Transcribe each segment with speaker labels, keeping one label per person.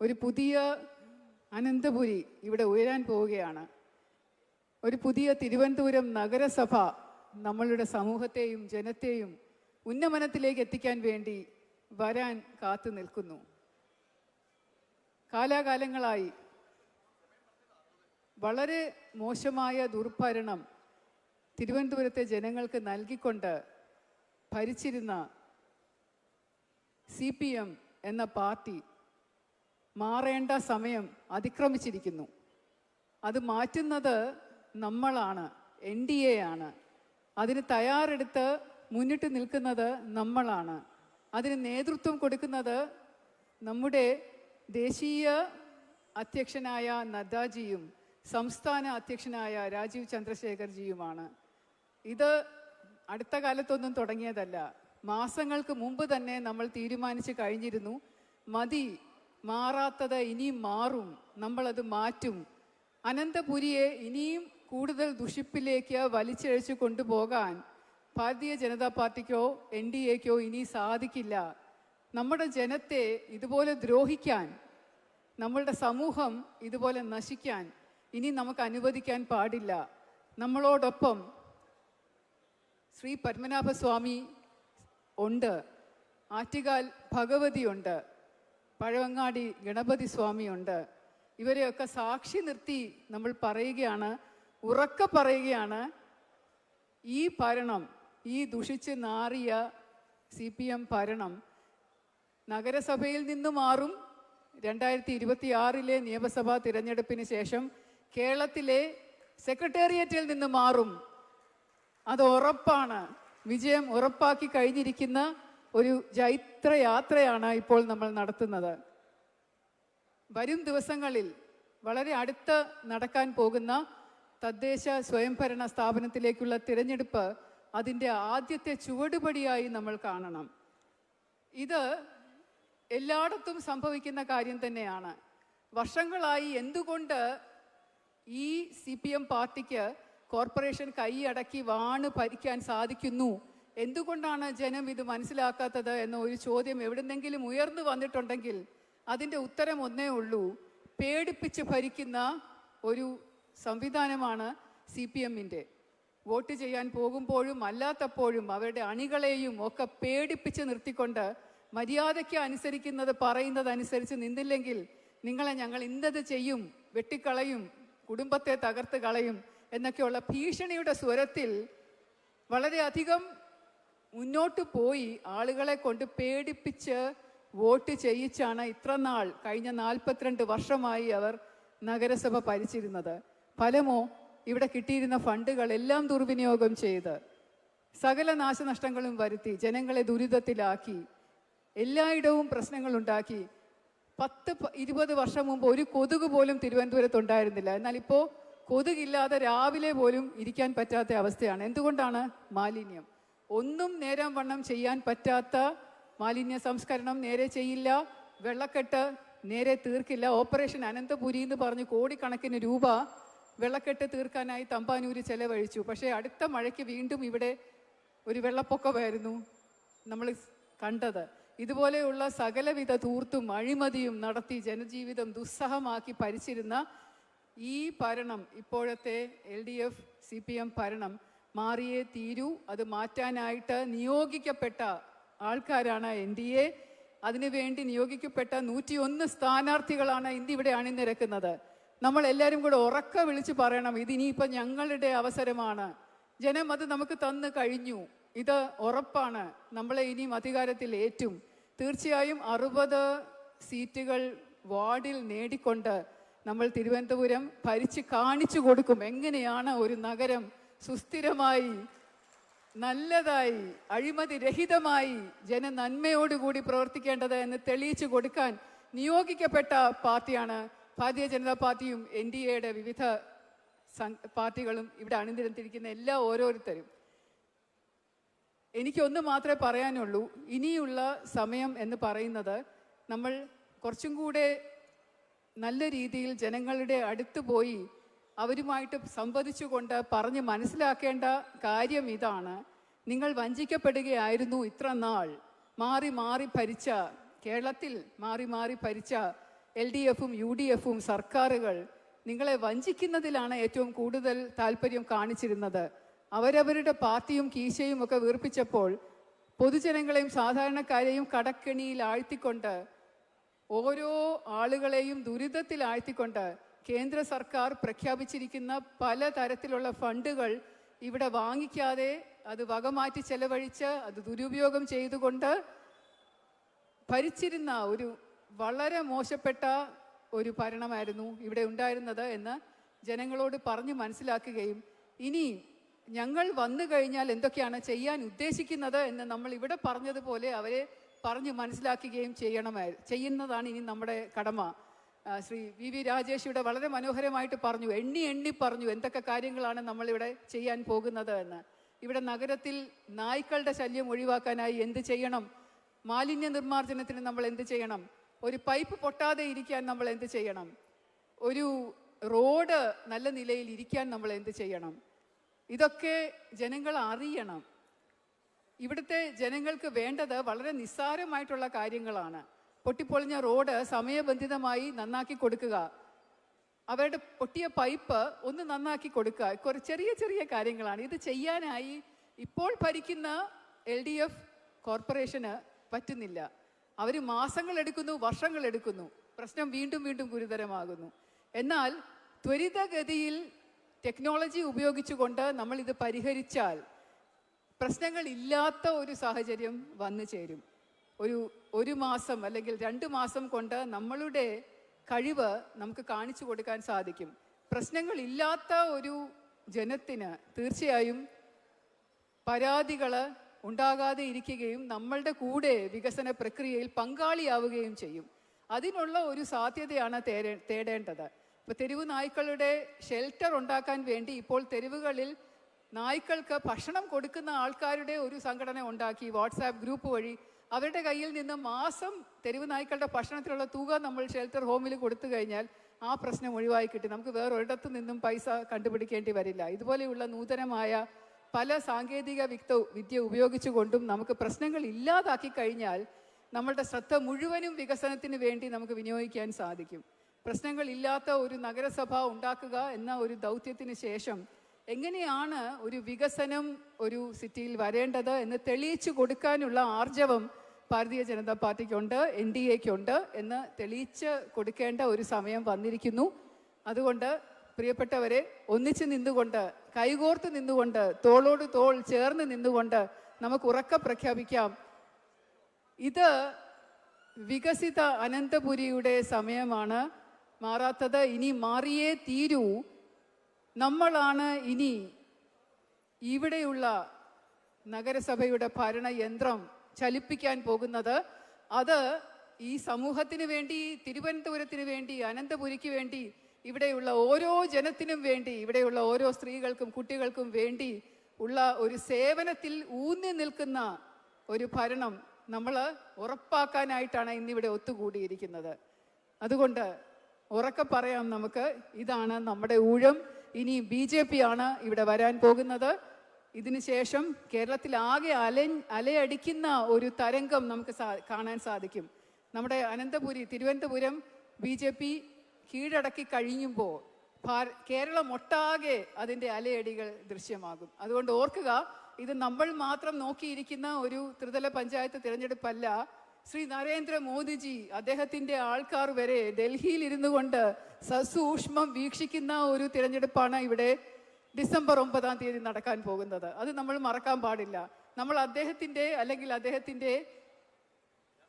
Speaker 1: ഒരു പുതിയ അനന്തപുരി ഇവിടെ ഉയരാൻ പോവുകയാണ്. ഒരു പുതിയ തിരുവനന്തപുരം നഗരസഭ നമ്മളുടെ സമൂഹത്തെയും ജനത്തെയും ഉന്നമനത്തിലേക്ക് എത്തിക്കാൻ വേണ്ടി വരാൻ കാത്തു നിൽക്കുന്നു. കാലാകാലങ്ങളായി വളരെ മോശമായ ദുർഭരണം തിരുവനന്തപുരത്തെ ജനങ്ങൾക്ക് നൽകിക്കൊണ്ട് ഭരിച്ചിരുന്ന സി പി എം എന്ന പാർട്ടി മാറേണ്ട സമയം അതിക്രമിച്ചിരിക്കുന്നു. അത് മാറ്റുന്നത് നമ്മളാണ് എൻ ഡി എ ആണ്. അതിന് തയ്യാറെടുത്ത് മുന്നിട്ട് നിൽക്കുന്നത് നമ്മളാണ്. അതിന് നേതൃത്വം കൊടുക്കുന്നത് നമ്മുടെ ദേശീയ അധ്യക്ഷനായ നദ്ദാജിയും സംസ്ഥാന അധ്യക്ഷനായ രാജീവ് ചന്ദ്രശേഖർജിയുമാണ്. ഇത് അടുത്ത കാലത്തൊന്നും തുടങ്ങിയതല്ല. മാസങ്ങൾക്ക് മുമ്പ് തന്നെ നമ്മൾ തീരുമാനിച്ചു കഴിഞ്ഞിരുന്നു. മതി മാറാത്തത് ഇനിയും മാറും. നമ്മളത് മാറ്റും. അനന്തപുരിയെ ഇനിയും കൂടുതൽ ദുഷിപ്പിലേക്ക് വലിച്ചിഴച്ചു കൊണ്ടുപോകാൻ ഭാരതീയ ജനതാ പാർട്ടിക്കോ എൻ ഡി എക്കോ ഇനി സാധിക്കില്ല. നമ്മുടെ ജനത്തെ ഇതുപോലെ ദ്രോഹിക്കാൻ നമ്മളുടെ സമൂഹം ഇതുപോലെ നശിക്കാൻ ഇനി നമുക്ക് അനുവദിക്കാൻ പാടില്ല. നമ്മളോടൊപ്പം ശ്രീ പത്മനാഭസ്വാമി ഉണ്ട്. ആറ്റുകാൽ ഭഗവതിയുണ്ട്. പഴവങ്ങാടി ഗണപതി സ്വാമിയുണ്ട്. ഇവരെയൊക്കെ സാക്ഷി നിർത്തി നമ്മൾ പറയുകയാണ് ഉറക്ക പറയുകയാണ്. ഈ ഭരണം ഈ ദുഷിച്ച് നാറിയ സി പി എം ഭരണം നഗരസഭയിൽ നിന്ന് മാറും. രണ്ടായിരത്തി ഇരുപത്തി ആറിലെ നിയമസഭാ തിരഞ്ഞെടുപ്പിന് ശേഷം കേരളത്തിലെ സെക്രട്ടേറിയറ്റിൽ നിന്ന് മാറും. അത് ഉറപ്പാണ്. വിജയം ഉറപ്പാക്കി കഴിഞ്ഞിരിക്കുന്ന ഒരു ജൈത്രയാത്രയാണ് ഇപ്പോൾ നമ്മൾ നടത്തുന്നത്. വരും ദിവസങ്ങളിൽ വളരെ അടുത്ത് നടക്കാൻ പോകുന്ന തദ്ദേശ സ്വയംഭരണ സ്ഥാപനത്തിലേക്കുള്ള തിരഞ്ഞെടുപ്പ് അതിന്റെ ആദ്യത്തെ ചുവടുപടിയായി നമ്മൾ കാണണം. ഇത് എല്ലായിടത്തും സംഭവിക്കുന്ന കാര്യം തന്നെയാണ്. വർഷങ്ങളായി എന്തുകൊണ്ട് ഈ സി പി എം പാർട്ടിക്ക് കോർപ്പറേഷൻ കൈയടക്കി വാണ് ഭരിക്കാൻ സാധിക്കുന്നു? എന്തുകൊണ്ടാണ് ജനം ഇത് മനസ്സിലാക്കാത്തത് എന്ന ഒരു ചോദ്യം എവിടെന്നെങ്കിലും ഉയർന്നു വന്നിട്ടുണ്ടെങ്കിൽ അതിന്റെ ഉത്തരം ഒന്നേ ഉള്ളൂ. പേടിപ്പിച്ച് ഭരിക്കുന്ന ഒരു സംവിധാനമാണ് സി പി എമ്മിന്റെ. വോട്ട് ചെയ്യാൻ പോകുമ്പോഴും അല്ലാത്തപ്പോഴും അവരുടെ അണികളെയും ഒക്കെ പേടിപ്പിച്ച് നിർത്തിക്കൊണ്ട് മര്യാദയ്ക്ക് അനുസരിക്കുന്നത് പറയുന്നതനുസരിച്ച് നിന്നില്ലെങ്കിൽ നിങ്ങളെ ഞങ്ങൾ ഇന്നത് ചെയ്യും വെട്ടിക്കളയും കുടുംബത്തെ തകർത്ത് കളയും എന്നൊക്കെയുള്ള ഭീഷണിയുടെ സ്വരത്തിൽ വളരെയധികം മുന്നോട്ട് പോയി ആളുകളെ കൊണ്ട് പേടിപ്പിച്ച് വോട്ട് ചെയ്യിച്ചാണ് ഇത്ര നാൾ കഴിഞ്ഞ നാൽപ്പത്തിരണ്ട് വർഷമായി അവർ നഗരസഭ ഭരിച്ചിരുന്നത്. ഫലമോ ഇവിടെ കിട്ടിയിരുന്ന ഫണ്ടുകളെല്ലാം ദുർവിനിയോഗം ചെയ്ത് സകല നാശനഷ്ടങ്ങളും വരുത്തി ജനങ്ങളെ ദുരിതത്തിലാക്കി എല്ലായിടവും പ്രശ്നങ്ങളുണ്ടാക്കി. പത്ത് ഇരുപത് വർഷം മുമ്പ് ഒരു കൊതുക് പോലും തിരുവനന്തപുരത്ത് ഉണ്ടായിരുന്നില്ല. എന്നാൽ ഇപ്പോൾ കൊതുകില്ലാതെ രാവിലെ പോലും ഇരിക്കാൻ പറ്റാത്ത അവസ്ഥയാണ്. എന്തുകൊണ്ടാണ് മാലിന്യം? ഒന്നും നേരം വണ്ണം ചെയ്യാൻ പറ്റാത്ത മാലിന്യ സംസ്കരണം നേരെ ചെയ്യില്ല വെള്ളക്കെട്ട് നേരെ തീർക്കില്ല. ഓപ്പറേഷൻ അനന്തപുരി എന്ന് പറഞ്ഞ് കോടിക്കണക്കിന് രൂപ വെള്ളക്കെട്ട് തീർക്കാനായി തമ്പാനൂര് ചെലവഴിച്ചു. പക്ഷേ അടുത്ത മഴയ്ക്ക് വീണ്ടും ഇവിടെ ഒരു വെള്ളപ്പൊക്കമായിരുന്നു നമ്മൾ കണ്ടത്. ഇതുപോലെയുള്ള സകലവിധ തൂർത്തും അഴിമതിയും നടത്തി ജനജീവിതം ദുസ്സഹമാക്കി ഭരിച്ചിരുന്ന ഈ ഭരണം ഇപ്പോഴത്തെ L D F C P M ഭരണം മാറിയേ തീരൂ. അത് മാറ്റാനായിട്ട് നിയോഗിക്കപ്പെട്ട ആൾക്കാരാണ് എൻ ഡി എ. അതിനുവേണ്ടി നിയോഗിക്കപ്പെട്ട നൂറ്റിയൊന്ന് സ്ഥാനാർത്ഥികളാണ് ഇന്ത്യ ഇവിടെ അണിനിരക്കുന്നത്. നമ്മൾ എല്ലാവരും കൂടെ ഉറക്ക വിളിച്ച് പറയണം ഇതിനിയിപ്പോൾ ഞങ്ങളുടെ അവസരമാണ്. ജനം അത് നമുക്ക് തന്നു കഴിഞ്ഞു. ഇത് ഉറപ്പാണ്. നമ്മളെ ഇനിയും അധികാരത്തിൽ ഏറ്റും. തീർച്ചയായും അറുപത് സീറ്റുകൾ വാർഡിൽ നേടിക്കൊണ്ട് നമ്മൾ തിരുവനന്തപുരം ഭരിച്ച് കാണിച്ചു കൊടുക്കും. എങ്ങനെയാണ് ഒരു നഗരം സുസ്ഥിരമായി നല്ലതായി അഴിമതി രഹിതമായി ജനനന്മയോടുകൂടി പ്രവർത്തിക്കേണ്ടത് എന്ന് തെളിയിച്ചു കൊടുക്കാൻ നിയോഗിക്കപ്പെട്ട പാർട്ടിയാണ് ഭാരതീയ ജനതാ പാർട്ടിയും എൻ ഡി എയുടെ വിവിധ പാർട്ടികളും ഇവിടെ അണിനിരത്തിരിക്കുന്ന എല്ലാ ഓരോരുത്തരും. എനിക്കൊന്ന് മാത്രമേ പറയാനുള്ളൂ ഇനിയുള്ള സമയം എന്ന് പറയുന്നത് നമ്മൾ കുറച്ചും കൂടെ നല്ല രീതിയിൽ ജനങ്ങളുടെ അടുത്ത് പോയി അവരുമായിട്ട് സംവദിച്ചുകൊണ്ട് പറഞ്ഞ് മനസ്സിലാക്കേണ്ട കാര്യം ഇതാണ്. നിങ്ങൾ വഞ്ചിക്കപ്പെടുകയായിരുന്നു ഇത്ര നാൾ. മാറി മാറി ഭരിച്ച കേരളത്തിൽ മാറി മാറി ഭരിച്ച എൽ ഡി എഫും യു ഡി എഫും സർക്കാരുകൾ നിങ്ങളെ വഞ്ചിക്കുന്നതിലാണ് ഏറ്റവും കൂടുതൽ താല്പര്യം കാണിച്ചിരുന്നത്. അവരവരുടെ പാർട്ടിയും കീശയും ഒക്കെ വീർപ്പിച്ചപ്പോൾ പൊതുജനങ്ങളെയും സാധാരണക്കാരെയും കടക്കെണിയിൽ ആഴ്ത്തിക്കൊണ്ട് ഓരോ ആളുകളെയും ദുരിതത്തിൽ ആഴ്ത്തിക്കൊണ്ട് കേന്ദ്ര സർക്കാർ പ്രഖ്യാപിച്ചിരിക്കുന്ന പല തരത്തിലുള്ള ഫണ്ടുകൾ ഇവിടെ വാങ്ങിക്കാതെ അത് വകമാറ്റി ചെലവഴിച്ച് അത് ദുരുപയോഗം ചെയ്തുകൊണ്ട് ഭരിച്ചിരുന്ന ഒരു വളരെ മോശപ്പെട്ട ഒരു ഭരണമായിരുന്നു ഇവിടെ ഉണ്ടായിരുന്നത് എന്ന് ജനങ്ങളോട് പറഞ്ഞു മനസ്സിലാക്കുകയും ഇനി ഞങ്ങൾ വന്നു കഴിഞ്ഞാൽ എന്തൊക്കെയാണ് ചെയ്യാൻ ഉദ്ദേശിക്കുന്നത് എന്ന് നമ്മൾ ഇവിടെ പറഞ്ഞതുപോലെ അവരെ പറഞ്ഞു മനസ്സിലാക്കുകയും ചെയ്യണമായി ചെയ്യുന്നതാണ് ഇനി നമ്മുടെ കടമ. ശ്രീ വി വി രാജേഷ് ഇവിടെ വളരെ മനോഹരമായിട്ട് പറഞ്ഞു എണ്ണി എണ്ണി പറഞ്ഞു എന്തൊക്കെ കാര്യങ്ങളാണ് നമ്മളിവിടെ ചെയ്യാൻ പോകുന്നത് എന്ന്. ഇവിടെ നഗരത്തിൽ നായ്ക്കളുടെ ശല്യം ഒഴിവാക്കാനായി എന്ത് ചെയ്യണം? മാലിന്യ നിർമ്മാർജനത്തിന് നമ്മൾ എന്ത് ചെയ്യണം? ഒരു പൈപ്പ് പൊട്ടാതെ ഇരിക്കാൻ നമ്മൾ എന്ത് ചെയ്യണം? ഒരു റോഡ് നല്ല നിലയിൽ ഇരിക്കാൻ നമ്മൾ എന്ത് ചെയ്യണം? ഇതൊക്കെ ജനങ്ങൾ അറിയണം. ഇവിടുത്തെ ജനങ്ങൾക്ക് വേണ്ടത് വളരെ നിസ്സാരമായിട്ടുള്ള കാര്യങ്ങളാണ്. പൊട്ടിപ്പൊളിഞ്ഞ റോഡ് സമയബന്ധിതമായി നന്നാക്കി കൊടുക്കുക. അവരുടെ പൊട്ടിയ പൈപ്പ് ഒന്ന് നന്നാക്കി കൊടുക്കുക. കുറേ ചെറിയ ചെറിയ കാര്യങ്ങളാണ്. ഇത് ചെയ്യാനായി ഇപ്പോൾ ഭരിക്കുന്ന എൽ ഡി എഫ് കോർപ്പറേഷന് പറ്റുന്നില്ല. അവർ വർഷങ്ങൾ എടുക്കുന്നു. പ്രശ്നം വീണ്ടും വീണ്ടും ഗുരുതരമാകുന്നു. എന്നാൽ ത്വരിതഗതിയിൽ ടെക്നോളജി ഉപയോഗിച്ചുകൊണ്ട് നമ്മൾ ഇത് പരിഹരിച്ചാൽ പ്രശ്നങ്ങൾ ഇല്ലാത്ത ഒരു സാഹചര്യം വന്നു ചേരും. ഒരു ഒരു മാസം അല്ലെങ്കിൽ രണ്ട് മാസം കൊണ്ട് നമ്മളുടെ കഴിവ് നമുക്ക് കാണിച്ചു കൊടുക്കാൻ സാധിക്കും. പ്രശ്നങ്ങളില്ലാത്ത ഒരു ജനത്തിന് തീർച്ചയായും പരാതികൾ ഉണ്ടാകാതെ ഇരിക്കുകയും നമ്മളുടെ കൂടെ വികസന പ്രക്രിയയിൽ പങ്കാളിയാവുകയും ചെയ്യും. അതിനുള്ള ഒരു സാധ്യതയാണ് തേടേ തേടേണ്ടത്. ഇപ്പൊ തെരുവ് നായ്ക്കളുടെ ഷെൽട്ടർ ഉണ്ടാക്കാൻ വേണ്ടി ഇപ്പോൾ തെരുവുകളിൽ നായ്ക്കൾക്ക് ഭക്ഷണം കൊടുക്കുന്ന ആൾക്കാരുടെ ഒരു സംഘടന ഉണ്ടാക്കി വാട്സാപ്പ് ഗ്രൂപ്പ് വഴി അവരുടെ കയ്യിൽ നിന്ന് മാസം തെരുവ് നായ്ക്കളുടെ ഭക്ഷണത്തിലുള്ള തുക നമ്മൾ ഷെൽട്ടർ ഹോമിൽ കൊടുത്തു കഴിഞ്ഞാൽ ആ പ്രശ്നം ഒഴിവായി കിട്ടി. നമുക്ക് വേറെ ഒരിടത്തു നിന്നും പൈസ കണ്ടുപിടിക്കേണ്ടി വരില്ല. ഇതുപോലെയുള്ള നൂതനമായ പല സാങ്കേതിക വിക്ത വിദ്യ ഉപയോഗിച്ചുകൊണ്ടും നമുക്ക് പ്രശ്നങ്ങൾ ഇല്ലാതാക്കി കഴിഞ്ഞാൽ നമ്മളുടെ ശ്രദ്ധ മുഴുവനും വികസനത്തിന് വേണ്ടി നമുക്ക് വിനിയോഗിക്കാൻ സാധിക്കും. പ്രശ്നങ്ങൾ ഇല്ലാത്ത ഒരു നഗരസഭ ഉണ്ടാക്കുക എന്ന ഒരു ദൗത്യത്തിന് ശേഷം എങ്ങനെയാണ് ഒരു വികസനം ഒരു സിറ്റിയിൽ വരേണ്ടത് എന്ന് തെളിയിച്ചു കൊടുക്കാനുള്ള ആർജവം ഭാരതീയ ജനതാ പാർട്ടിക്കുണ്ട് എൻ ഡി എക്കുണ്ട് എന്ന് തെളിയിച്ച് കൊടുക്കേണ്ട ഒരു സമയം വന്നിരിക്കുന്നു. അതുകൊണ്ട് പ്രിയപ്പെട്ടവരെ ഒന്നിച്ച് നിന്നുകൊണ്ട് കൈകോർത്ത് നിന്നുകൊണ്ട് തോളോട് തോൾ ചേർന്ന് നിന്നുകൊണ്ട് നമുക്ക് ഉറക്ക പ്രഖ്യാപിക്കാം. ഇത് വികസിത അനന്തപുരിയുടെ സമയമാണ്. മാറാത്തത് ഇനി മാറിയേ തീരൂ. നമ്മളാണ് ഇനി ഇവിടെയുള്ള നഗരസഭയുടെ ഭരണയന്ത്രം ചലിപ്പിക്കാൻ പോകുന്നത്. അത് ഈ സമൂഹത്തിന് വേണ്ടി തിരുവനന്തപുരത്തിന് വേണ്ടി അനന്തപുരിക്ക് വേണ്ടി ഇവിടെയുള്ള ഓരോ ജനത്തിനും വേണ്ടി ഇവിടെയുള്ള ഓരോ സ്ത്രീകൾക്കും കുട്ടികൾക്കും വേണ്ടി ഉള്ള ഒരു സേവനത്തിൽ ഊന്നി നിൽക്കുന്ന ഒരു ഭരണം നമ്മൾ ഉറപ്പാക്കാനായിട്ടാണ് ഇന്നിവിടെ ഒത്തുകൂടിയിരിക്കുന്നത്. അതുകൊണ്ട് ഉറക്കെ പറയാം നമുക്ക് ഇതാണ് നമ്മുടെ ഊഴം. ഇനി ബി ജെ പി ആണ് ഇവിടെ വരാൻ പോകുന്നത്. ഇതിനുശേഷം കേരളത്തിൽ ആകെ അല അലയടിക്കുന്ന ഒരു തരംഗം നമുക്ക് കാണാൻ സാധിക്കും. നമ്മുടെ Ananthapuri Thiruvananthapuram B J P കീഴടക്കി കഴിയുമ്പോൾ കേരളം ഒട്ടാകെ അതിന്റെ അലയടികൾ ദൃശ്യമാകും. അതുകൊണ്ട് ഓർക്കുക ഇത് നമ്മൾ മാത്രം നോക്കിയിരിക്കുന്ന ഒരു ത്രിതല പഞ്ചായത്ത് തിരഞ്ഞെടുപ്പല്ല. ശ്രീ നരേന്ദ്രമോദിജി അദ്ദേഹത്തിന്റെ ആൾക്കാർ വരെ ഡൽഹിയിൽ ഇരുന്നു കൊണ്ട് സസൂക്ഷ്മം വീക്ഷിക്കുന്ന ഒരു തിരഞ്ഞെടുപ്പാണ് ഇവിടെ ഡിസംബർ ഒമ്പതാം തീയതി നടക്കാൻ പോകുന്നത്. അത് നമ്മൾ മറക്കാൻ പാടില്ല. നമ്മൾ അദ്ദേഹത്തിന്റെ അല്ലെങ്കിൽ അദ്ദേഹത്തിന്റെ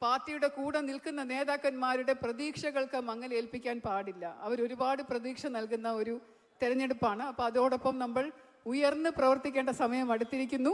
Speaker 1: പാർട്ടിയുടെ കൂടെ നിൽക്കുന്ന നേതാക്കന്മാരുടെ പ്രതീക്ഷകൾക്ക് മങ്ങലേൽപ്പിക്കാൻ പാടില്ല. അവർ ഒരുപാട് പ്രതീക്ഷ നൽകുന്ന ഒരു തിരഞ്ഞെടുപ്പാണ്. അപ്പോൾ അതോടൊപ്പം നമ്മൾ ഉയർന്ന് പ്രവർത്തിക്കേണ്ട സമയം അടുത്തിരിക്കുന്നു.